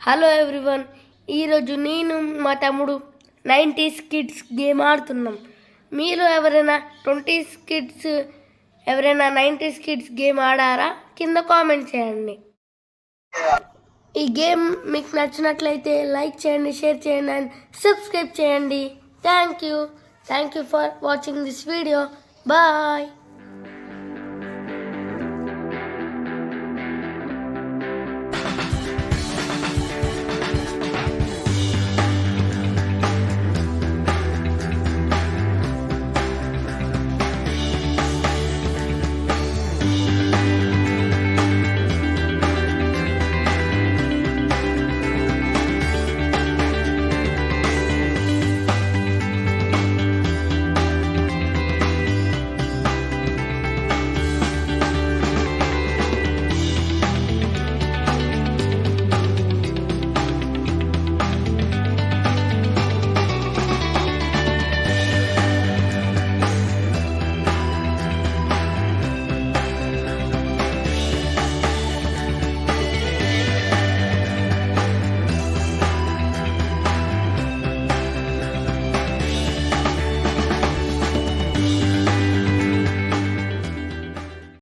Hello everyone ఈరోజు నేను మా తమ్ముడు నైంటీస్ కిడ్స్ గేమ్ ఆడుతున్నాం. మీరు ఎవరైనా ట్వంటీస్ కిడ్స్ ఎవరైనా నైంటీస్ కిడ్స్ గేమ్ ఆడారా? కింద కామెంట్ చేయండి. ఈ గేమ్ మీకు నచ్చినట్లయితే లైక్ చేయండి షేర్ చేయండి అండ్ సబ్స్క్రైబ్ చేయండి. Thank you thank you for watching this video bye